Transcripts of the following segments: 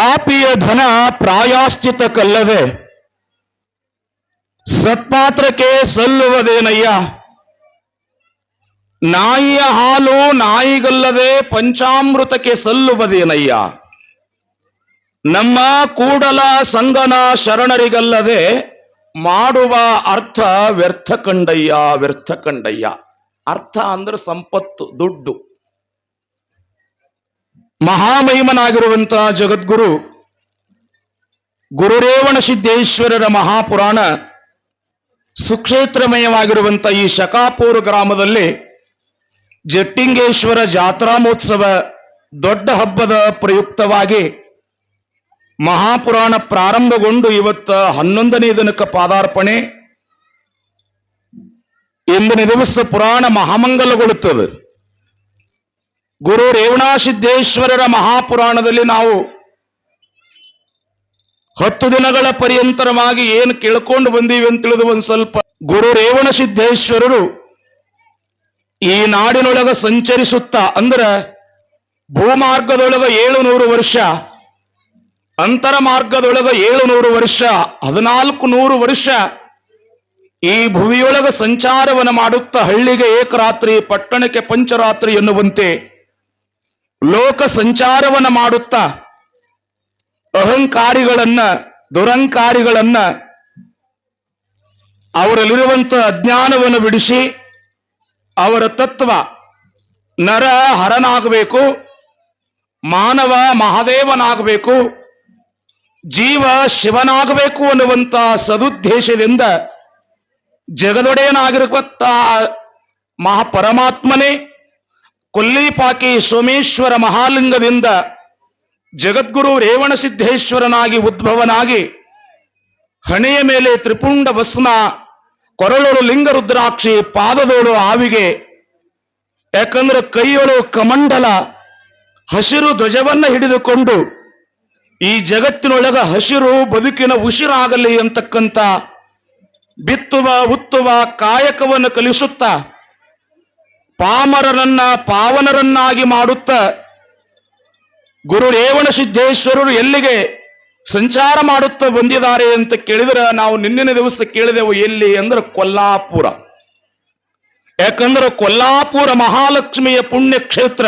ಪಾಪಿಯ ಧನ ಪ್ರಾಯಶ್ಚಿತ ಕಲ್ಲವೆ ಸತ್ಪಾತ್ರಕ್ಕೆ ಸಲ್ಲುವುದೇನಯ್ಯ? ನಾಯಿಯ ಹಾಲು ನಾಯಿಗಲ್ಲದೆ ಪಂಚಾಮೃತಕ್ಕೆ ಸಲ್ಲುವುದೇನಯ್ಯ? ನಮ್ಮ ಕೂಡಲ ಸಂಗನ ಶರಣರಿಗಲ್ಲದೆ ಮಾಡುವ ಅರ್ಥ ವ್ಯರ್ಥ ಕಂಡಯ್ಯ ವ್ಯರ್ಥ ಕಂಡಯ್ಯ. ಅರ್ಥ ಅಂದ್ರೆ ಸಂಪತ್ತು, ದುಡ್ಡು. ಮಹಾಮಹಿಮನಾಗಿರುವಂತ ಜಗದ್ಗುರು ಗುರುರೇವಣ ಸಿದ್ದೇಶ್ವರರ ಮಹಾಪುರಾಣ ಸುಕ್ಷೇತ್ರಮಯವಾಗಿರುವಂತ ಈ ಶಕಾಪುರ ಗ್ರಾಮದಲ್ಲಿ ಜಟ್ಟಿಂಗೇಶ್ವರ ಜಾತ್ರಾ ಮಹೋತ್ಸವ ದೊಡ್ಡ ಹಬ್ಬದ ಪ್ರಯುಕ್ತವಾಗಿ ಮಹಾಪುರಾಣ ಪ್ರಾರಂಭಗೊಂಡು ಇವತ್ತ ಹನ್ನೊಂದನೇ ದಿನಕ್ಕೆ ಪಾದಾರ್ಪಣೆ. ಎಂದಿನ ದಿವಸ ಪುರಾಣ ಮಹಾಮಂಗಲಗೊಳ್ಳುತ್ತದೆ. ಗುರು ರೇವಣಾಸಿದ್ದೇಶ್ವರರ ಮಹಾಪುರಾಣದಲ್ಲಿ ನಾವು ಹತ್ತು ದಿನಗಳ ಪರ್ಯಂತರವಾಗಿ ಏನು ಕೇಳ್ಕೊಂಡು ಬಂದೀವಿ ಅಂತ ತಿಳಿದು ಒಂದು ಸ್ವಲ್ಪ. ಗುರು ರೇವಣ ಸಿದ್ದೇಶ್ವರರು ಈ ನಾಡಿನೊಳಗ ಸಂಚರಿಸುತ್ತಾ ಅಂದ್ರೆ ಭೂಮಾರ್ಗದೊಳಗ ಏಳು ನೂರು ವರ್ಷ, ಅಂತರ ಮಾರ್ಗದೊಳಗ ಏಳು ನೂರು ವರ್ಷ, ಹದಿನಾಲ್ಕು ನೂರು ವರ್ಷ ಈ ಭುವಿಯೊಳಗ ಸಂಚಾರವನ್ನು ಮಾಡುತ್ತಾ ಹಳ್ಳಿಗೆ ಏಕರಾತ್ರಿ, ಪಟ್ಟಣಕ್ಕೆ ಪಂಚರಾತ್ರಿ ಎನ್ನುವಂತೆ ಲೋಕ ಸಂಚಾರವನ್ನ ಮಾಡುತ್ತಾ ಅಹಂಕಾರಿಗಳನ್ನ, ದುರಂಕಾರಿಗಳನ್ನ ಅವರಲ್ಲಿರುವಂತಹ ಅಜ್ಞಾನವನ್ನು ಬಿಡಿಸಿ ಅವರ ತತ್ವ ನರ ಹರನಾಗಬೇಕು, ಮಾನವ ಮಹಾದೇವನಾಗಬೇಕು, ಜೀವ ಶಿವನಾಗಬೇಕು ಅನ್ನುವಂತಹ ಸದುದ್ದೇಶದಿಂದ ಜಗದೊಡೆಯನಾಗಿರುವಂತಹ ಮಹಾಪರಮಾತ್ಮನೇ ಕೊಲ್ಲಿಪಾಕಿ ಸೋಮೇಶ್ವರ ಮಹಾಲಿಂಗದಿಂದ ಜಗದ್ಗುರು ರೇವಣ ಸಿದ್ದೇಶ್ವರನಾಗಿ ಉದ್ಭವನಾಗಿ ಹಣೆಯ ಮೇಲೆ ತ್ರಿಪುಂಡ ಭಸ್ಮ ಲಿಂಗ ರುದ್ರಾಕ್ಷಿ, ಪಾದದೋಳು ಆವಿಗೆ, ಯಾಕಂದ್ರೆ ಕೈಯೊಳು ಕಮಂಡಲ, ಹಸಿರು ಧ್ವಜವನ್ನ ಹಿಡಿದುಕೊಂಡು ಈ ಜಗತ್ತಿನೊಳಗ ಹಸಿರು ಬದುಕಿನ ಉಸಿರಾಗಲಿ ಅಂತಕ್ಕಂಥ ಬಿತ್ತುವ, ಉತ್ತುವ, ಕಾಯಕವನ್ನು ಕಲಿಸುತ್ತಾ ಪಾಮರರನ್ನ ಪಾವನರನ್ನಾಗಿ ಮಾಡುತ್ತ ಗುರು ರೇವಣ ಸಿದ್ದೇಶ್ವರರು ಎಲ್ಲಿಗೆ ಸಂಚಾರ ಮಾಡುತ್ತಾ ಬಂದಿದ್ದಾರೆ ಅಂತ ಕೇಳಿದ್ರೆ ನಾವು ನಿನ್ನಿನ ದಿವಸ ಕೇಳಿದೆವು ಎಲ್ಲಿ ಅಂದ್ರೆ ಕೊಲ್ಲಾಪುರ. ಯಾಕಂದ್ರೆ ಕೊಲ್ಲಾಪುರ ಮಹಾಲಕ್ಷ್ಮಿಯ ಪುಣ್ಯ ಕ್ಷೇತ್ರ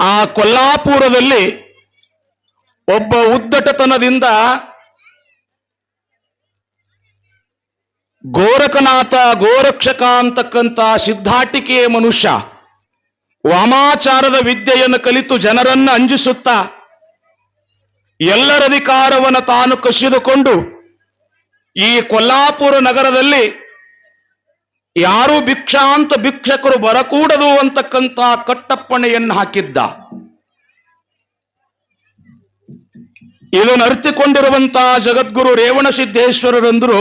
ಆ ಕೊಲ್ಲಾಪುರದಲ್ಲಿ ಒಬ್ಬ ಉದ್ದಟತನದಿಂದ ಗೋರಖನಾಥ ಗೋರಕ್ಷಕ ಅಂತಕ್ಕಂಥ ಸಿದ್ಧಾಟಿಕೆಯ ಮನುಷ್ಯ. ವಾಮಾಚಾರದ ವಿದ್ಯೆಯನ್ನು ಕಲಿತು ಜನರನ್ನು ಅಂಜಿಸುತ್ತಾ, ಎಲ್ಲರ ಅಧಿಕಾರವನ್ನು ತಾನು ಕಸಿದುಕೊಂಡು, ಈ ಕೊಲ್ಲಾಪುರ ನಗರದಲ್ಲಿ ಯಾರು ಭಿಕ್ಷಾಂತ ಭಿಕ್ಷಕರು ಬರಕೂಡದು ಅಂತಕ್ಕಂಥ ಕಟ್ಟಪ್ಪಣೆಯನ್ನು ಹಾಕಿದ್ದ. ಇದನ್ನು ಅರಿತುಕೊಂಡಿರುವಂತಹ ಜಗದ್ಗುರು ರೇವಣ ಸಿದ್ದೇಶ್ವರರಂದ್ರು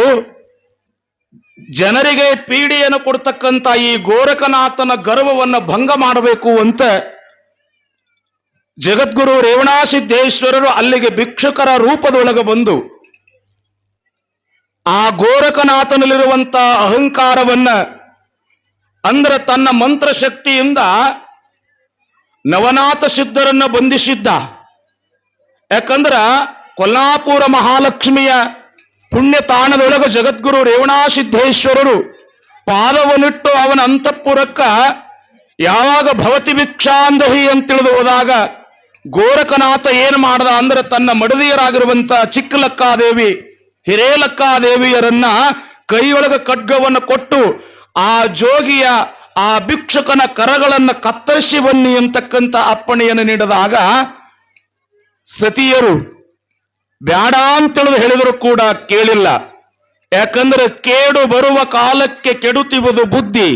ಜನರಿಗೆ ಪೀಡೆಯನ್ನು ಕೊಡ್ತಕ್ಕಂಥ ಈ ಗೋರಖನಾಥನ ಗರ್ವವನ್ನು ಭಂಗ ಮಾಡಬೇಕು ಅಂತ ಜಗದ್ಗುರು ರೇವಣಾಸಿದ್ದೇಶ್ವರರು ಅಲ್ಲಿಗೆ ಭಿಕ್ಷುಕರ ರೂಪದೊಳಗೆ ಬಂದು ಆ ಗೋರಖನಾಥನಲ್ಲಿರುವಂತ ಅಹಂಕಾರವನ್ನ ಅಂದ್ರೆ ತನ್ನ ಮಂತ್ರ ಶಕ್ತಿಯಿಂದ ನವನಾಥ ಸಿದ್ಧರನ್ನ ಬಂಧಿಸಿದ್ದ. ಯಾಕಂದ್ರ ಕೊಲ್ಲಾಪುರ ಮಹಾಲಕ್ಷ್ಮಿಯ ಪುಣ್ಯ ತಾಣದೊಳಗ ಜಗದ್ಗುರು ರೇವಣಾಸಿದ್ದೇಶ್ವರರು ಪಾದವನ್ನಿಟ್ಟು ಅವನ ಅಂತಃಪುರಕ್ಕ ಯಾವಾಗ ಭವತಿ ಭಿಕ್ಷಾಂದಹಿ ಅಂತ ತಿಳಿದು ಹೋದಾಗ ಗೋರಖನಾಥ ಏನು ಮಾಡ್ದ ಅಂದ್ರೆ ತನ್ನ ಮಡದಿಯರಾಗಿರುವಂತ ಚಿಕ್ಕಲಕ್ಕಾದೇವಿ, ಹಿರೇಲಕ್ಕಾದೇವಿಯರನ್ನ ಕೈಯೊಳಗ ಖಡ್ಗವನ್ನು ಕೊಟ್ಟು ಆ ಜೋಗಿಯ, ಆ ಭಿಕ್ಷುಕನ ಕರಗಳನ್ನು ಕತ್ತರಿಸಿ ಬನ್ನಿ ಅಂತಕ್ಕಂಥ ಅಪ್ಪಣೆಯನ್ನು ನೀಡಿದಾಗ ಸತಿಯರು ಬ್ಯಾಡ ಅಂತೇಳಿದು ಹೇಳಿದ್ರು ಕೂಡ ಕೇಳಿಲ್ಲ. ಯಾಕಂದ್ರೆ ಕೇಡು ಬರುವ ಕಾಲಕ್ಕೆ ಕೆಡುತ್ತಿರುವುದು ಬುದ್ಧಿ.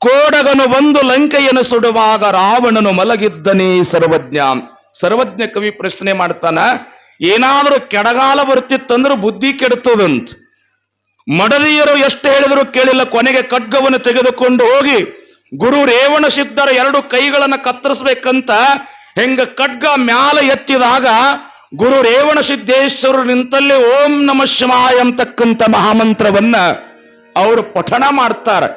ಕೋಡಗನು ಬಂದು ಲಂಕೆಯನ್ನು ಸುಡುವಾಗ ರಾವಣನು ಮಲಗಿದ್ದನೇ ಸರ್ವಜ್ಞ. ಸರ್ವಜ್ಞ ಕವಿ ಪ್ರಶ್ನೆ ಮಾಡ್ತಾನ, ಏನಾದರೂ ಕೆಡಗಾಲ ಬರ್ತಿತ್ತಂದ್ರೆ ಬುದ್ಧಿ ಕೆಡುತ್ತದಂತ. ಮಡದಿಯರು ಎಷ್ಟು ಹೇಳಿದರೂ ಕೇಳಿಲ್ಲ, ಕೊನೆಗೆ ಖಡ್ಗವನ್ನು ತೆಗೆದುಕೊಂಡು ಹೋಗಿ, ಗುರು ರೇವಣ ಸಿದ್ಧರ ಎರಡು ಕೈಗಳನ್ನು ಕತ್ತರಿಸ್ಬೇಕಂತ ಹೆಂಗ ಖಡ್ಗ ಮ್ಯಾಲ ಎತ್ತಿದಾಗ ಗುರು ರೇವಣ ಸಿದ್ದೇಶ್ವರರು ನಿಂತಲ್ಲಿ ಓಂ ನಮ ಶಿವಾಯ ಅಂತಕ್ಕಂಥ ಮಹಾಮಂತ್ರವನ್ನ ಅವರು ಪಠಣ ಮಾಡ್ತಾರೆ.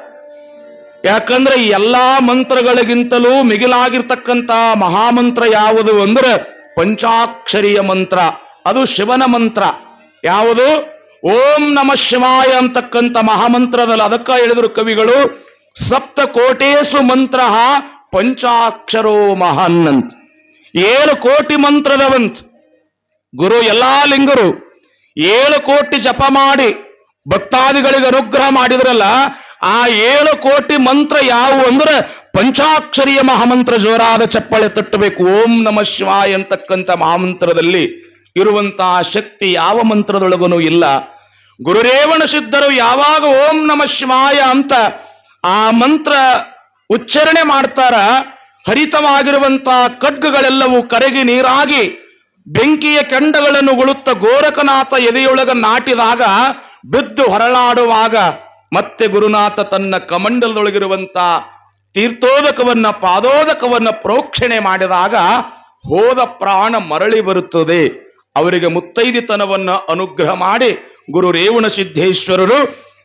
ಯಾಕಂದ್ರೆ ಎಲ್ಲಾ ಮಂತ್ರಗಳಿಗಿಂತಲೂ ಮಿಗಿಲಾಗಿರ್ತಕ್ಕಂಥ ಮಹಾಮಂತ್ರ ಯಾವುದು ಅಂದ್ರೆ ಪಂಚಾಕ್ಷರಿಯ ಮಂತ್ರ, ಅದು ಶಿವನ ಮಂತ್ರ. ಯಾವುದು? ಓಂ ನಮ ಶಿವಾಯ ಅಂತಕ್ಕಂಥ ಮಹಾಮಂತ್ರದಲ್ಲಿ ಅದಕ್ಕ ಹೇಳಿದ್ರು ಕವಿಗಳು ಸಪ್ತ ಕೋಟೇಶು ಮಂತ್ರ ಪಂಚಾಕ್ಷರೋ ಮಹಾನ್ ಅಂತ ಏಳು ಕೋಟಿ ಮಂತ್ರದವಂತ. ಗುರು ಎಲ್ಲಾ ಲಿಂಗರು ಏಳು ಕೋಟಿ ಜಪ ಮಾಡಿ ಭಕ್ತಾದಿಗಳಿಗೆ ಅನುಗ್ರಹ ಮಾಡಿದ್ರಲ್ಲ, ಆ ಏಳು ಕೋಟಿ ಮಂತ್ರ ಯಾವುವು ಅಂದ್ರೆ ಪಂಚಾಕ್ಷರಿಯ ಮಹಾಮಂತ್ರ ಜೋರಾದ ಚಪ್ಪಳೆ ತಟ್ಟಬೇಕು. ಓಂ ನಮ ಶಿವಾಯ ಅಂತಕ್ಕಂಥ ಮಹಾಮಂತ್ರದಲ್ಲಿ ಇರುವಂತಹ ಶಕ್ತಿ ಯಾವ ಮಂತ್ರದೊಳಗೂ ಇಲ್ಲ. ಗುರುರೇವಣ ಸಿದ್ಧರು ಯಾವಾಗ ಓಂ ನಮ ಶಿವಾಯ ಅಂತ ಆ ಮಂತ್ರ ಉಚ್ಚಾರಣೆ ಮಾಡ್ತಾರ ಹರಿತವಾಗಿರುವಂತಹ ಖಡ್ಗಗಳೆಲ್ಲವೂ ಕರಗಿ ನೀರಾಗಿ ಬೆಂಕಿಯ ಕೆಂಡಗಳನ್ನು ಉಳುತ್ತ ಗೋರಖನಾಥ ಎದೆಯೊಳಗ ನಾಟಿದಾಗ, ಬಿದ್ದು ಹೊರಳಾಡುವಾಗ ಮತ್ತೆ ಗುರುನಾಥ ತನ್ನ ಕಮಂಡಲದೊಳಗಿರುವಂತ ತೀರ್ಥೋದಕವನ್ನ, ಪಾದೋದಕವನ್ನ ಪ್ರೋಕ್ಷಣೆ ಮಾಡಿದಾಗ ಹೋದ ಪ್ರಾಣ ಮರಳಿ ಬರುತ್ತದೆ. ಅವರಿಗೆ ಮುತ್ತೈದಿತನವನ್ನ ಅನುಗ್ರಹ ಮಾಡಿ ಗುರು ರೇವಣ ಸಿದ್ದೇಶ್ವರರು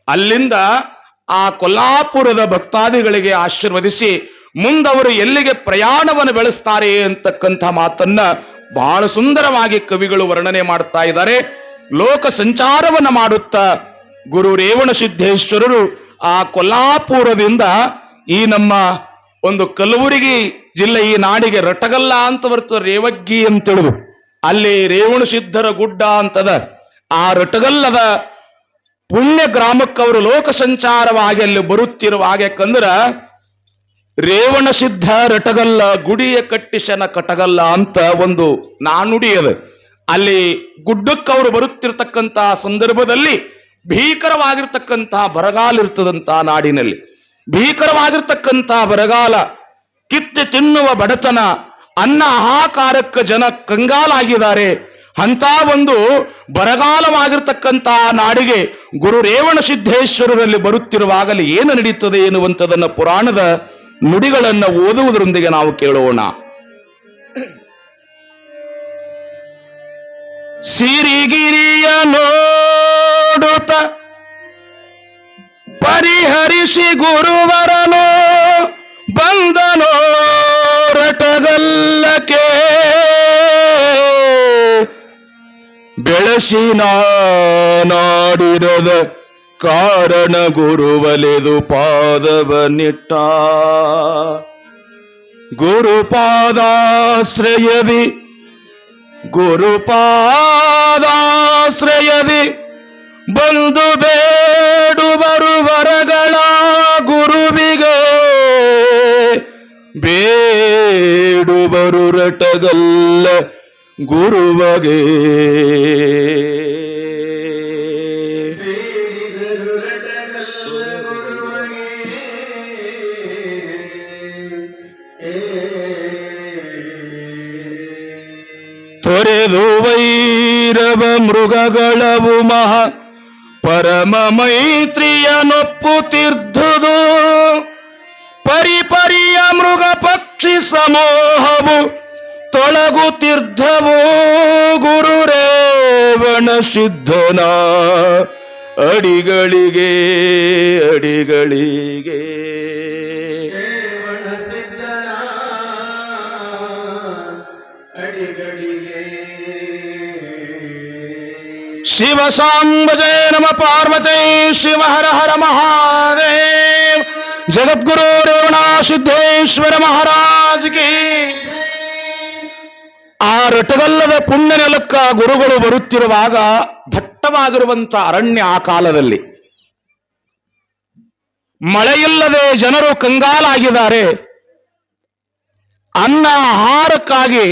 ಅಲ್ಲಿಂದ ಆ ಕೊಲ್ಲಾಪುರದ ಭಕ್ತಾದಿಗಳಿಗೆ ಆಶೀರ್ವದಿಸಿ ಮುಂದವರು ಎಲ್ಲಿಗೆ ಪ್ರಯಾಣವನ್ನು ಬೆಳೆಸ್ತಾರೆ ಅಂತಕ್ಕಂಥ ಮಾತನ್ನ ಬಹಳ ಸುಂದರವಾಗಿ ಕವಿಗಳು ವರ್ಣನೆ ಮಾಡ್ತಾ ಇದ್ದಾರೆ. ಲೋಕ ಸಂಚಾರವನ್ನ ಮಾಡುತ್ತಾ ಗುರು ರೇವಣ ಸಿದ್ದೇಶ್ವರರು ಆ ಕೊಲ್ಲಾಪುರದಿಂದ ಈ ನಮ್ಮ ಒಂದು ಕಲಬುರಗಿ ಜಿಲ್ಲೆ ಈ ನಾಡಿಗೆ ರಟಗಲ್ಲ ಅಂತ ಬರ್ತದೆ, ರೇವಗ್ಗಿ ಅಂತ ತಿಳಿದು ಅಲ್ಲಿ ರೇವಣ ಸಿದ್ಧರ ಗುಡ್ಡ ಅಂತದ. ಆ ರಟಗಲ್ಲದ ಪುಣ್ಯ ಗ್ರಾಮಕ್ಕವರು ಲೋಕ ಸಂಚಾರವಾಗಿ ಅಲ್ಲಿ ಬರುತ್ತಿರುವ ಹಾಗೆ ಯಾಕಂದ್ರ ರೇವಣ ಸಿದ್ಧ ರಟಗಲ್ಲ, ಗುಡಿಯ ಕಟ್ಟಿಸನ ಕಟಗಲ್ಲ ಅಂತ ಒಂದು ನಾನುಡಿ ಅದು. ಅಲ್ಲಿ ಗುಡ್ಡಕ್ಕವರು ಅವರು ಬರುತ್ತಿರ್ತಕ್ಕಂತ ಸಂದರ್ಭದಲ್ಲಿ ಭೀಕರವಾಗಿರ್ತಕ್ಕಂತಹ ಬರಗಾಲ ಇರ್ತದಂತ ನಾಡಿನಲ್ಲಿ. ಭೀಕರವಾಗಿರ್ತಕ್ಕಂತಹ ಬರಗಾಲ, ಕಿತ್ತೆ ತಿನ್ನುವ ಬಡತನ, ಅನ್ನ ಆಹಾಕಾರಕ್ಕೆ ಜನ ಕಂಗಾಲಾಗಿದ್ದಾರೆ. ಅಂತ ಒಂದು ಬರಗಾಲವಾಗಿರ್ತಕ್ಕಂತಹ ನಾಡಿಗೆ ಗುರು ರೇವಣ ಸಿದ್ದೇಶ್ವರರಲ್ಲಿ ಬರುತ್ತಿರುವಾಗಲೇ ಏನು ನಡೀತದೆ ಎನ್ನುವಂಥದನ್ನ ಪುರಾಣದ ನುಡಿಗಳನ್ನ ಓದುವುದರೊಂದಿಗೆ ನಾವು ಕೇಳೋಣ. ಸಿರಿಗಿರಿಯ ನೋಡುತ್ತ ಪರಿಹರಿಸಿ ಗುರುವರನು ಬಂದನೋ ರಟಗಲ್ಲಕ್ಕೆ ಬೆಳಸಿನ ನಾಡಿರದ ಕಾರಣ ಗುರುವಲೆದು ಪಾದವನಿಟ್ಟ ಗುರುಪಾದಾಶ್ರಯದಿ ಗುರುಪಾದಾಶ್ರಯದಿ ಬಂದು ಬೇಡುವರು ವರಗಳ ಗುರುವಿಗೆ. ಬೇಡುವರು ರಟಗಲ್ಲ ಗುರುವಗೆ. ತೊರೆದು ವೈರವ ಮೃಗಗಳವು ಮಹ ಪರಮ ಮೈತ್ರಿಯ ನೊಪ್ಪುತ್ತಿರ್ದುದು ಪರಿಪರಿಯ ಮೃಗ ಪಕ್ಷಿ ಸಮೂಹವು ಗುರು ರೇವಣ ಸಿದ್ಧನ ಅಡಿಗಳಿಗೆ ಅಡಿಗಳಿಗೆ. ಶಿವ ಸಾಂಬಜಯ ನಮ ಪಾರ್ವತೈ ಶಿವ ಹರ ಹರ ಮಹಾದೇವ್. ಜಗದ್ಗುರು ರೇವಣ ಸಿದ್ದೇಶ್ವರ ಮಹಾರಾಜ್ ಕಿ ಆ ರಟಗಲ್ಲದ ಪುಣ್ಯ ನೆಲಕ್ಕ ಗುರುಗಳು ಬರುತ್ತಿರುವಾಗ ದಟ್ಟವಾಗಿರುವಂತ ಅರಣ್ಯ ಆ ಕಾಲದಲ್ಲಿ. ಮಳೆಯಿಲ್ಲದೆ ಜನರು ಕಂಗಾಲಾಗಿದ್ದಾರೆ. ಅನ್ನ ಆಹಾರಕ್ಕಾಗಿ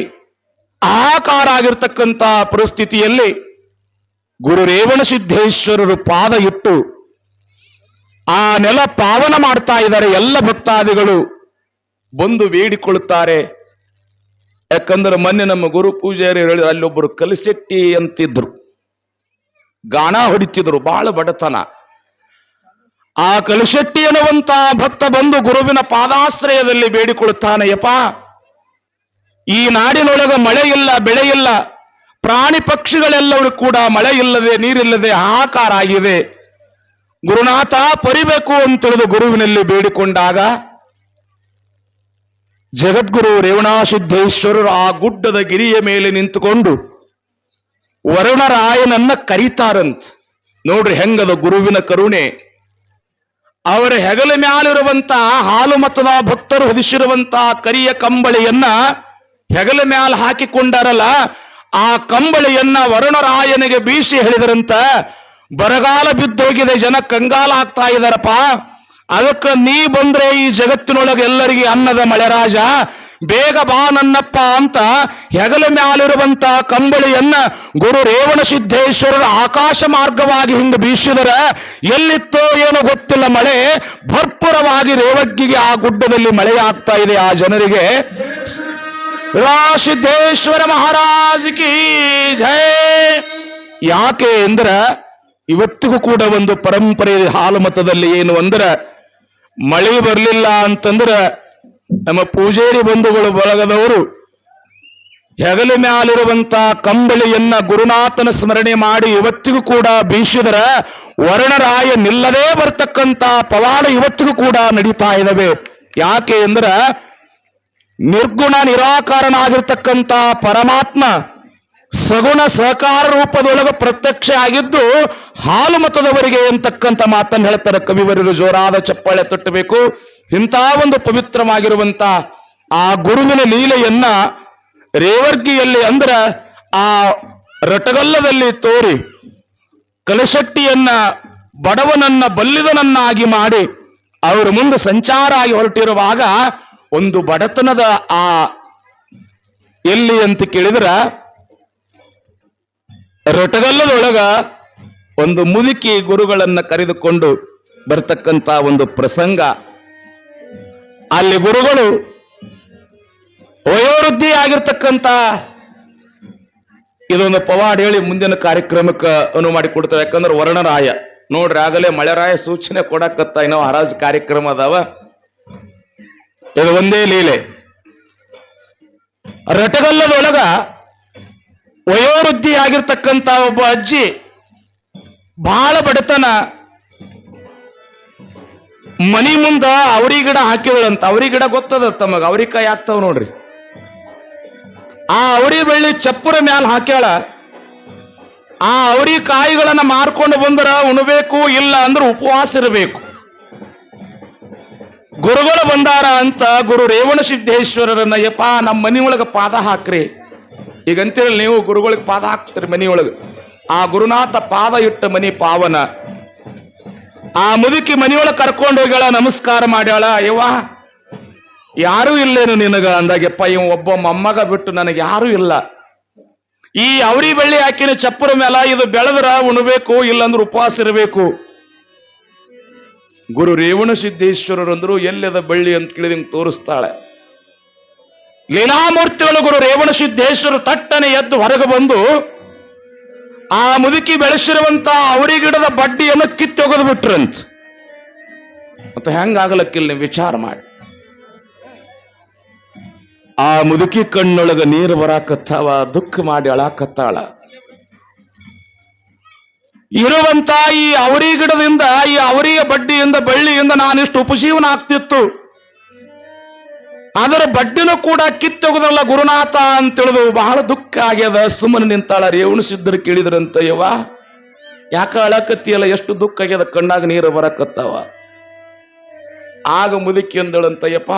ಆಹಾಕಾರ ಆಗಿರ್ತಕ್ಕಂಥ ಪರಿಸ್ಥಿತಿಯಲ್ಲಿ ಗುರು ರೇವಣ ಸಿದ್ದೇಶ್ವರರು ಪಾದ ಇಟ್ಟು ಆ ನೆಲ ಪಾವನ ಮಾಡ್ತಾ ಇದ್ದಾರೆ. ಎಲ್ಲ ಭಕ್ತಾದಿಗಳು ಬಂದು ಬೇಡಿಕೊಳ್ಳುತ್ತಾರೆ. ಯಾಕಂದ್ರೆ ಮೊನ್ನೆ ನಮ್ಮ ಗುರು ಪೂಜಾರಿ ಹೇಳಿ ಅಲ್ಲೊಬ್ಬರು ಕಲಿಸೆಟ್ಟಿ ಅಂತಿದ್ರು. ಗಾಣ ಹೊಡಿತಿದ್ರು ಬಹಳ ಬಡತನ. ಆ ಕಲಿಶೆಟ್ಟಿ ಅನ್ನುವಂತ ಭಕ್ತ ಬಂದು ಗುರುವಿನ ಪಾದಾಶ್ರಯದಲ್ಲಿ ಬೇಡಿಕೊಳ್ಳುತ್ತಾನೆ, ಯಪ್ಪ. ಈ ನಾಡಿನೊಳಗ ಮಳೆ ಇಲ್ಲ, ಬೆಳೆ ಇಲ್ಲ. ಪ್ರಾಣಿ ಪಕ್ಷಿಗಳೆಲ್ಲವೂ ಕೂಡ ಮಳೆ ಇಲ್ಲದೆ, ನೀರಿಲ್ಲದೆ ಹಾಹಾಕಾರ ಆಗಿದೆ ಗುರುನಾಥ ಪರಿಬೇಕು ಅಂತ ಗುರುವಿನಲ್ಲಿ ಬೇಡಿಕೊಂಡಾಗ ಜಗದ್ಗುರು ರೇವಣಾಸಿದ್ದೇಶ್ವರರು ಆ ಗುಡ್ಡದ ಗಿರಿಯ ಮೇಲೆ ನಿಂತುಕೊಂಡು ವರುಣರಾಯನನ್ನ ಕರೀತಾರಂತ. ನೋಡ್ರಿ ಹೆಂಗದ ಗುರುವಿನ ಕರುಣೆ. ಅವರ ಹೆಗಲ ಮ್ಯಾಲಿರುವಂತಹ ಹಾಲು ಮತದ ಭಕ್ತರು ಹೊದಿಸಿರುವಂತಹ ಕರಿಯ ಕಂಬಳಿಯನ್ನ ಹೆಗಲ ಮ್ಯಾಲ ಹಾಕಿಕೊಂಡಾರಲ್ಲ ಆ ಕಂಬಳಿಯನ್ನ ವರುಣರಾಯನಿಗೆ ಬೀಸಿ ಹೇಳಿದ್ರಂತ ಬರಗಾಲ ಬಿದ್ದೋಗಿದೆ, ಜನ ಕಂಗಾಲ ಆಗ್ತಾ ಇದಾರಪ್ಪ ಅದಕ್ಕೆ ನೀ ಬಂದ್ರೆ ಈ ಜಗತ್ತಿನೊಳಗೆ ಎಲ್ಲರಿಗೆ ಅನ್ನದ ಮಳೆರಾಜ. ಬೇಗ ಬಾ ನನ್ನಪ್ಪ ಅಂತ ಹೆಗಲ ಮ್ಯಾಲಿರುವಂತ ಕಂಬಳಿಯನ್ನ ಗುರು ರೇವಣ ಸಿದ್ದೇಶ್ವರರ ಆಕಾಶ ಮಾರ್ಗವಾಗಿ ಹಿಂಗೆ ಬೀಸಿದರೆ ಎಲ್ಲಿತ್ತೋ ಏನೋ ಗೊತ್ತಿಲ್ಲ ಮಳೆ. ಭರ್ಪುರವಾಗಿ ರೇವಗ್ಗಿಗೆ ಆ ಗುಡ್ಡದಲ್ಲಿ ಮಳೆಯಾಗ್ತಾ ಇದೆ ಆ ಜನರಿಗೆ. ಸಿದ್ದೇಶ್ವರ ಮಹಾರಾಜ್ ಕಿ ಜಯ ಯಾಕೆ ಅಂದ್ರ ಇವತ್ತಿಗೂ ಕೂಡ ಒಂದು ಪರಂಪರೆ ಹಾಲು ಮತದಲ್ಲಿ ಏನು ಅಂದ್ರ ಮಳೆ ಬರಲಿಲ್ಲ ಅಂತಂದ್ರ ನಮ್ಮ ಪೂಜೇರಿ ಬಂಧುಗಳು ಬಳಗದವರು ಹೆಗಲ ಮ್ಯಾಲಿರುವಂತ ಕಂಬಳಿಯನ್ನ ಗುರುನಾಥನ ಸ್ಮರಣೆ ಮಾಡಿ ಇವತ್ತಿಗೂ ಕೂಡ ಬೀಸಿದರ ವರ್ಣರಾಯ ನಿಲ್ಲದೇ ಬರ್ತಕ್ಕಂತ ಪವಾಡ ಇವತ್ತಿಗೂ ಕೂಡ ನಡೀತಾ ಇದಾವೆ. ಯಾಕೆ ಅಂದ್ರ ನಿರ್ಗುಣ ನಿರಾಕಾರನಾಗಿರ್ತಕ್ಕಂಥ ಪರಮಾತ್ಮ ಸಗುಣ ಸಹಕಾರ ರೂಪದೊಳಗೆ ಪ್ರತ್ಯಕ್ಷ ಆಗಿದ್ದು ಹಾಲು ಮತದವರಿಗೆ ಅಂತಕ್ಕಂಥ ಮಾತನ್ನು ಹೇಳ್ತಾರೆ ಕವಿವರರು ಜೋರಾದ ಚಪ್ಪಾಳೆ ತಟ್ಟಬೇಕು. ಇಂಥ ಒಂದು ಪವಿತ್ರವಾಗಿರುವಂತ ಆ ಗುರುವಿನ ಲೀಲೆಯನ್ನ ರೇವರ್ಗಿಯಲ್ಲಿ ಅಂದ್ರ ಆ ರಟಗಲ್ಲದಲ್ಲಿ ತೋರಿ ಕಲಶಟ್ಟಿಯನ್ನ ಬಡವನನ್ನ ಬಲ್ಲಿದನನ್ನಾಗಿ ಮಾಡಿ ಅವರ ಮುಂದೆ ಸಂಚಾರ ಆಗಿ ಹೊರಟಿರುವಾಗ ಒಂದು ಬಡತನದ ಆ ಎಲ್ಲಿ ಅಂತ ಕೇಳಿದ್ರ, ರಟಗಲ್ಲದೊಳಗ ಒಂದು ಮುದುಕಿ ಗುರುಗಳನ್ನ ಕರೆದುಕೊಂಡು ಬರ್ತಕ್ಕಂತ ಒಂದು ಪ್ರಸಂಗ. ಅಲ್ಲಿ ಗುರುಗಳು ವಯೋವೃದ್ಧಿ ಆಗಿರ್ತಕ್ಕಂತ ಇದೊಂದು ಪವಾಡ್ ಹೇಳಿ ಮುಂದಿನ ಕಾರ್ಯಕ್ರಮಕ್ಕೆ ಅನುವು ಮಾಡಿ ಕೊಡ್ತಾರೆ ಯಾಕಂದ್ರೆ ವರ್ಣರಾಯ, ನೋಡ್ರಿ ಆಗಲೇ ಮಳೆರಾಯ ಸೂಚನೆ ಕೊಡಕತ್ತ ಏನೋ ಹರಾಜ್ ಕಾರ್ಯಕ್ರಮ ಅದಾವ. ಇದು ಒಂದೇ ಲೀಲೆ. ರಟಗಲ್ಲದೊಳಗ ವಯೋವೃದ್ಧಿ ಆಗಿರ್ತಕ್ಕಂತ ಒಬ್ಬ ಅಜ್ಜಿ ಬಹಳ ಬಡತನ. ಮನಿ ಮುಂದ ಅವರಿ ಗಿಡ ಹಾಕಿದಳಂತ. ಅವ್ರಿ ಗಿಡ ಗೊತ್ತದ ತಮಗ ಕೈ ಆಗ್ತಾವ ನೋಡ್ರಿ. ಆ ಅವರಿ ಬೆಳ್ಳಿ ಚಪ್ಪುರ ಮ್ಯಾಲ ಹಾಕ್ಯಾಳ. ಆ ಅವರಿ ಕಾಯಿಗಳನ್ನ ಮಾರ್ಕೊಂಡು ಬಂದ್ರ ಉಣಬೇಕು, ಇಲ್ಲ ಅಂದ್ರೆ ಉಪವಾಸ ಇರಬೇಕು. ಗುರುಗಳು ಬಂದಾರ ಅಂತ ಗುರು ರೇವಣ ಸಿದ್ದೇಶ್ವರರನ್ನ ಯಪ್ಪ ನಮ್ಮ ಮನಿ ಒಳಗೆ ಪಾದ ಹಾಕ್ರಿ. ಈಗ ನೀವು ಗುರುಗಳಿಗೆ ಪಾದ ಹಾಕ್ತೀರಿ ಮನೆಯೊಳಗೆ. ಆ ಗುರುನಾಥ ಪಾದ ಇಟ್ಟ ಮನಿ ಪಾವನ. ಆ ಮುದುಕಿ ಮನೆಯೊಳಗೆ ಕರ್ಕೊಂಡು ಹೋಗ್ಯಾಳ, ನಮಸ್ಕಾರ ಮಾಡ್ಯಾಳ. ಯವ್ವ, ಯಾರೂ ಇಲ್ಲೇನು ನಿನಗ? ಅಂದಾಗೆಪ್ಪ, ಇವ ಒಬ್ಬ ಮೊಮ್ಮಗ ಬಿಟ್ಟು ನನಗೆ ಯಾರೂ ಇಲ್ಲ. ಈ ಅವರಿ ಬೆಳ್ಳಿ ಹಾಕಿನ ಚಪ್ಪರ ಮೇಲ ಇದು ಬೆಳೆದ್ರ ಉಣಬೇಕು, ಇಲ್ಲಂದ್ರೆ ಉಪವಾಸ ಇರಬೇಕು. ಗುರು ರೇವಣ ಸಿದ್ದೇಶ್ವರರಂದ್ರು ಎಲ್ಲದ ಬಳ್ಳಿ ಅಂತ ಕೇಳಿದ ತೋರಿಸ್ತಾಳೆ. ಲೀಲಾಮೂರ್ತಿಗಳು ಗುರು ರೇವಣ ಸಿದ್ದೇಶ್ವರ ತಟ್ಟನೆ ಎದ್ದು ಹೊರಗೆ ಬಂದು ಆ ಮುದುಕಿ ಬೆಳೆಸಿರುವಂತ ಅವರಿ ಗಿಡದ ಬಡ್ಡಿಯನ್ನು ಕಿತ್ತೊಗೆದು ಬಿಟ್ರಂತ. ಮತ್ತೆ ಹೆಂಗಾಗಲಕ್ಕಿಲ್ಲ ನೀವು ವಿಚಾರ ಮಾಡಿ. ಆ ಮುದುಕಿ ಕಣ್ಣೊಳಗ ನೀರು ಬರಾಕತ್ತಾವ, ದುಃಖ ಮಾಡಿ ಅಳಾಕತ್ತಾಳ. ಇರುವಂತ ಈ ಅವರಿ ಗಿಡದಿಂದ, ಈ ಅವರಿಯ ಬಡ್ಡಿಯಿಂದ, ಬಳ್ಳಿಯಿಂದ ನಾನಿಷ್ಟು ಉಪಜೀವನ ಆಗ್ತಿತ್ತು ಅದರ ಬಡ್ಡಿನೂ ಕೂಡ ಕಿತ್ತೊಗದಲ್ಲ ಗುರುನಾಥ ಅಂತ ತಿಳಿದು ಬಹಳ ದುಃಖ ಆಗ್ಯದ. ಸುಮ್ಮನೆ ನಿಂತಾಳ ರೇವಣ ಸಿದ್ಧರು ಕೇಳಿದ್ರಂತ ಯವ್ವ ಯಾಕ ಅಳಕತ್ತಿಯಲ್ಲ, ಎಷ್ಟು ದುಃಖ ಆಗ್ಯದ, ಕಣ್ಣಾಗ ನೀರು ಬರಕತ್ತವ. ಆಗ ಮುದುಕಿ ಅಂದಳಂತ ಯಪ್ಪ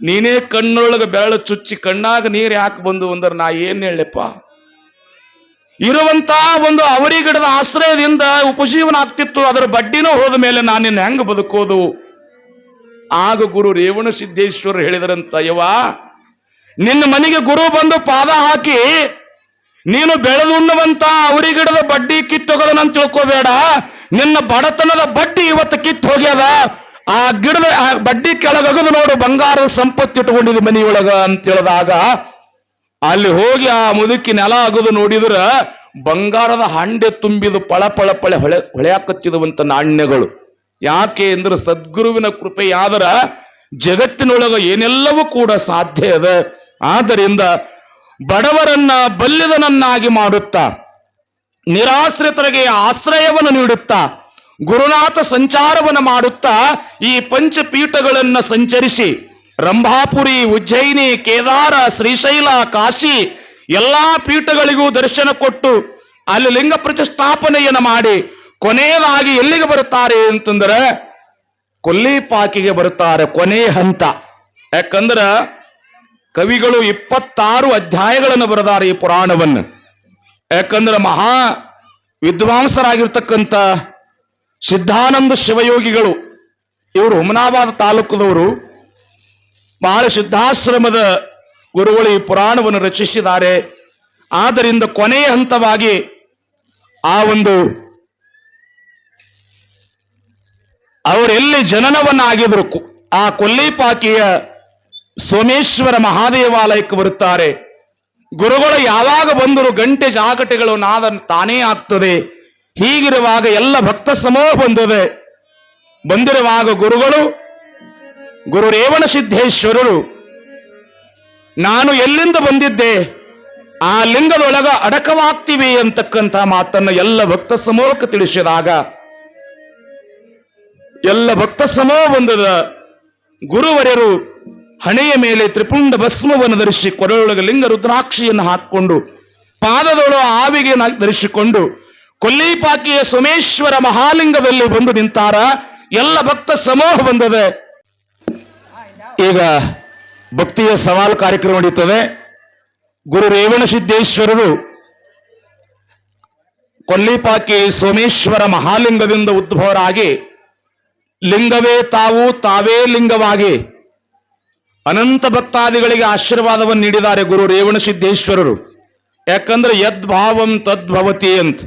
ನೀನೇ ಕಣ್ಣೊಳಗ ಬೆರಳು ಚುಚ್ಚಿ ಕಣ್ಣಾಗ ನೀರು ಯಾಕೆ ಬಂದು ಅಂದ್ರೆ ನಾ ಏನ್ ಹೇಳಪ್ಪ ಇರುವಂತ ಒಂದು ಅವರಿ ಗಿಡದ ಆಶ್ರಯದಿಂದ ಉಪಜೀವನ ಆಗ್ತಿತ್ತು ಅದರ ಬಡ್ಡಿನೂ ಹೋದ ಮೇಲೆ ನಾನಿನ್ನ ಹೆಂಗ್ ಬದುಕೋದು? ಆಗ ಗುರು ರೇವಣ ಸಿದ್ದೇಶ್ವರ ಹೇಳಿದರಂತ ಯವ ನಿನ್ನ ಮನೆಗೆ ಗುರು ಬಂದು ಪಾದ ಹಾಕಿ ನೀನು ಬೆಳೆದುಣ್ಣುವಂತ ಅವರಿ ಗಿಡದ ಬಡ್ಡಿ ಕಿತ್ತೊಗದನಂತ ತಿಳ್ಕೋಬೇಡ. ನಿನ್ನ ಬಡತನದ ಬಡ್ಡಿ ಇವತ್ತು ಕಿತ್ತು ಹೋಗ್ಯದ. ಆ ಗಿಡದ, ಆ ಬಡ್ಡಿ ಕೆಳಗದು ನೋಡು, ಬಂಗಾರದ ಸಂಪತ್ತು ಇಟ್ಕೊಂಡಿದ್ದು ಮನೆಯೊಳಗ ಅಂತ ಹೇಳಿದಾಗ ಅಲ್ಲಿ ಹೋಗಿ ಆ ಮುದುಕಿ ನೆಲ ಆಗುದು ನೋಡಿದ್ರ ಬಂಗಾರದ ಹಂಡೆ ತುಂಬಿದು ಪಳ ಪಳ ಪಳೆ ಹೊಳೆ ಹೊಳೆಯಾಕತ್ತಿದವಂತ ನಾಣ್ಯಗಳು. ಯಾಕೆ ಅಂದ್ರೆ ಸದ್ಗುರುವಿನ ಕೃಪೆಯಾದರ ಜಗತ್ತಿನೊಳಗ ಏನೆಲ್ಲವೂ ಕೂಡ ಸಾಧ್ಯ ಅದ. ಆದ್ದರಿಂದ ಬಡವರನ್ನ ಬಲ್ಲಿದನನ್ನಾಗಿ ಮಾಡುತ್ತಾ, ನಿರಾಶ್ರಿತರಿಗೆ ಆಶ್ರಯವನ್ನು ನೀಡುತ್ತಾ, ಗುರುನಾಥ ಸಂಚಾರವನ್ನು ಮಾಡುತ್ತಾ ಈ ಪಂಚಪೀಠಗಳನ್ನು ಸಂಚರಿಸಿ ರಂಭಾಪುರಿ, ಉಜ್ಜಯಿನಿ, ಕೇದಾರ, ಶ್ರೀಶೈಲ, ಕಾಶಿ ಎಲ್ಲಾ ಪೀಠಗಳಿಗೂ ದರ್ಶನ ಕೊಟ್ಟು ಅಲ್ಲಿ ಲಿಂಗ ಪ್ರತಿಷ್ಠಾಪನೆಯನ್ನು ಮಾಡಿ ಕೊನೆಯದಾಗಿ ಎಲ್ಲಿಗೆ ಬರುತ್ತಾರೆ ಅಂತಂದ್ರೆ ಕೊಲ್ಲಿಪಾಕಿಗೆ ಬರುತ್ತಾರೆ ಕೊನೆಯ ಹಂತ. ಯಾಕಂದ್ರ ಕವಿಗಳು ಇಪ್ಪತ್ತಾರು ಅಧ್ಯಾಯಗಳನ್ನು ಬರೆದಾರೆ ಈ ಪುರಾಣವನ್ನು. ಯಾಕಂದ್ರೆ ಮಹಾ ವಿದ್ವಾಂಸರಾಗಿರ್ತಕ್ಕಂಥ ಸಿದ್ಧಾನಂದ ಶಿವಯೋಗಿಗಳು, ಇವರು ಹುಮನಾಬಾದ್ ತಾಲೂಕದವರು ಬಹಳ ಸಿದ್ಧಾಶ್ರಮದ ಗುರುಗಳು ಈ ಪುರಾಣವನ್ನು ರಚಿಸಿದ್ದಾರೆ. ಆದ್ದರಿಂದ ಕೊನೆಯ ಹಂತವಾಗಿ ಆ ಒಂದು ಅವರೆಲ್ಲಿ ಜನನವನ್ನಾಗಿದ್ರು ಆ ಕೊಲ್ಲಿಪಾಕಿಯ ಸೋಮೇಶ್ವರ ಮಹಾದೇವಾಲಯಕ್ಕೆ ಬರುತ್ತಾರೆ. ಗುರುಗಳು ಯಾವಾಗ ಬಂದರೂ ಗಂಟೆ ಜಾಗಟೆಗಳು ನಾದ ತಾನೇ ಆಗ್ತದೆ. ಹೀಗಿರುವಾಗ ಎಲ್ಲ ಭಕ್ತ ಸಮೂಹ ಬಂದಿದೆ. ಬಂದಿರುವಾಗ ಗುರುಗಳು ಗುರು ರೇವಣ ಸಿದ್ದೇಶ್ವರರು ನಾನು ಎಲ್ಲಿಂದ ಬಂದಿದ್ದೆ, ಆ ಲಿಂಗದೊಳಗ ಅಡಕವಾಗ್ತಿವಿ ಅಂತಕ್ಕಂಥ ಮಾತನ್ನು ಎಲ್ಲ ಭಕ್ತ ಸಮೂಹಕ್ಕೆ ತಿಳಿಸಿದಾಗ, ಎಲ್ಲ ಭಕ್ತ ಸಮೂಹ ಬಂದದ ಗುರುವರ್ಯರು ಹಣೆಯ ಮೇಲೆ ತ್ರಿಪುಂಡ ಭಸ್ಮವನ್ನು ಧರಿಸಿ ಕೊರಳೊಳಗೆ ಲಿಂಗ ರುದ್ರಾಕ್ಷಿಯನ್ನು ಹಾಕಿಕೊಂಡು ಪಾದದೊಳು ಆವಿಗೆ ಧರಿಸಿಕೊಂಡು, ಕೊಲ್ಲಿಪಾಕಿಯ ಸೋಮೇಶ್ವರ ಮಹಾಲಿಂಗದಲ್ಲಿ ಬಂದು ನಿಂತಾರ ಎಲ್ಲ ಭಕ್ತ ಸಮೂಹ ಬಂದದೆ. ಈಗ ಭಕ್ತಿಯ ಸವಾಲು ಕಾರ್ಯಕ್ರಮ ನಡೆಯುತ್ತದೆ ಗುರು ರೇವಣ ಸಿದ್ದೇಶ್ವರರು ಕೊಲ್ಲಿಪಾಕಿ ಸೋಮೇಶ್ವರ ಮಹಾಲಿಂಗದಿಂದ ಉದ್ಭವರಾಗಿ ಲಿಂಗವೇ ತಾವು, ತಾವೇ ಲಿಂಗವಾಗಿ ಅನಂತ ಭಕ್ತಾದಿಗಳಿಗೆ ಆಶೀರ್ವಾದವನ್ನು ನೀಡಿದ್ದಾರೆ ಗುರು ರೇವಣ ಸಿದ್ದೇಶ್ವರರು. ಯಾಕಂದ್ರೆ ಯದ್ಭಾವಂ ತದ್ಭವತಿ ಅಂತ.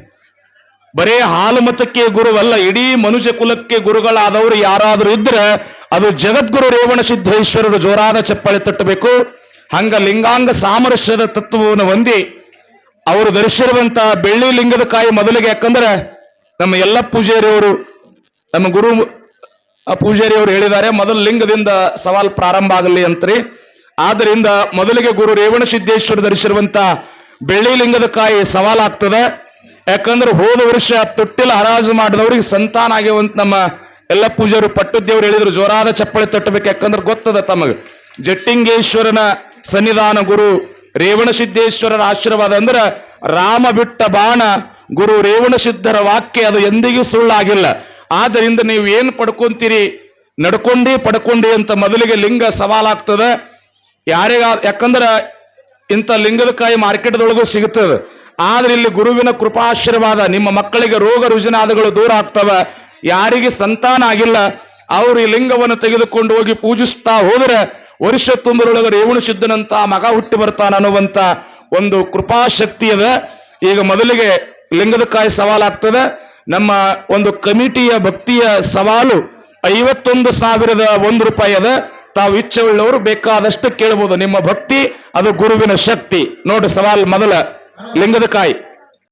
ಬರೇ ಹಾಲು ಮತಕ್ಕೆ ಗುರುವಲ್ಲ, ಇಡೀ ಮನುಷ್ಯ ಕುಲಕ್ಕೆ ಗುರುಗಳಾದವರು ಯಾರಾದರೂ ಇದ್ರೆ ಅದು ಜಗದ್ಗುರು ರೇವಣ ಸಿದ್ದೇಶ್ವರರು ಜೋರಾದ ಚಪ್ಪಳೆ ತಟ್ಟಬೇಕು. ಹಂಗ ಲಿಂಗಾಂಗ ಸಾಮರಸ್ಯದ ತತ್ವವನ್ನು ಹೊಂದಿ ಅವರು ಧರಿಸಿರುವಂತಹ ಬೆಳ್ಳಿ ಲಿಂಗದ ಕಾಯಿ ಮೊದಲಿಗೆ ಯಾಕಂದ್ರೆ ನಮ್ಮ ಎಲ್ಲ ಪೂಜಾರಿಯವರು, ನಮ್ಮ ಗುರು ಪೂಜಾರಿಯವರು ಹೇಳಿದ್ದಾರೆ, ಮೊದಲು ಲಿಂಗದಿಂದ ಸವಾಲ್ ಪ್ರಾರಂಭ ಆಗಲಿ ಅಂತ್ರಿ. ಆದ್ದರಿಂದ ಮೊದಲಿಗೆ ಗುರು ರೇವಣ ಸಿದ್ದೇಶ್ವರ ಧರಿಸಿರುವಂತ ಬೆಳ್ಳಿ ಲಿಂಗದ ಕಾಯಿ ಸವಾಲಾಗ್ತದೆ ಯಾಕಂದ್ರೆ ಹೋದ ವರ್ಷ ತೊಟ್ಟಿಲ ಹರಾಜು ಮಾಡಿದವ್ರಿಗೆ ಸಂತಾನ ಆಗಿರುವಂತ ನಮ್ಮ ಎಲ್ಲ ಪೂಜಾರು ಪಟ್ಟದೇವ್ರು ಹೇಳಿದ್ರು, ಜೋರಾದ ಚಪ್ಪಳೆ ತಟ್ಟಬೇಕು, ಯಾಕಂದ್ರೆ ಗೊತ್ತದ ತಮಗೆ. ಜಟ್ಟಿಂಗೇಶ್ವರನ ಸನ್ನಿಧಾನ ಗುರು ರೇವಣ ಸಿದ್ದೇಶ್ವರರ ಆಶೀರ್ವಾದ ಅಂದ್ರೆ ರಾಮ ಬಿಟ್ಟ ಬಾಣ ಗುರು ರೇವಣಸಿದ್ಧರ ವಾಕ್ಯ ಅದು ಎಂದಿಗೂ ಸುಳ್ಳಾಗಿಲ್ಲ. ಆದ್ದರಿಂದ ನೀವು ಏನು ಪಡ್ಕೊಂತೀರಿ? ನಡ್ಕೊಂಡಿ ಪಡ್ಕೊಂಡಿ ಅಂತ ಮೊದಲಿಗೆ ಲಿಂಗ ಸವಾಲಾಗ್ತದೆ ಯಾರಿಗ, ಯಾಕಂದ್ರೆ ಇಂಥ ಲಿಂಗದ ಕಾಯಿ ಮಾರ್ಕೆಟ್ದೊಳಗೂ ಸಿಗುತ್ತದೆ ಆದ್ರೆ ಇಲ್ಲಿ ಗುರುವಿನ ಕೃಪಾಶೀರ್ವಾದ ನಿಮ್ಮ ಮಕ್ಕಳಿಗೆ ರೋಗ ರುಜಿನಾದಗಳು ದೂರ ಆಗ್ತವೆ. ಯಾರಿಗೆ ಸಂತಾನ ಆಗಿಲ್ಲ, ಅವರು ಈ ಲಿಂಗವನ್ನು ತೆಗೆದುಕೊಂಡು ಹೋಗಿ ಪೂಜಿಸ್ತಾ ಹೋದರೆ ವರ್ಷ ತುಂಬರೊಳಗೆ ರೇವಣ ಸಿದ್ಧನಂತ ಮಗ ಹುಟ್ಟಿ ಬರ್ತಾನ ಅನ್ನುವಂತ ಒಂದು ಕೃಪಾಶಕ್ತಿ ಅದ. ಈಗ ಮೊದಲಿಗೆ ಲಿಂಗದ ಕಾಯಿ ಸವಾಲಾಗ್ತದೆ ನಮ್ಮ ಒಂದು ಕಮಿಟಿಯ ಭಕ್ತಿಯ ಸವಾಲು ಐವತ್ತೊಂದು ಸಾವಿರದ ಒಂದು ರೂಪಾಯಿ ಅದ. ತಾವು ಇಚ್ಛೆಯುಳ್ಳವರು ಬೇಕಾದಷ್ಟು ಕೇಳಬಹುದು ನಿಮ್ಮ ಭಕ್ತಿ, ಅದು ಗುರುವಿನ ಶಕ್ತಿ. ನೋಡಿ ಸವಾಲ್ ಮೊದಲ, ಲಿಂಗದ ಕಾಯಿ.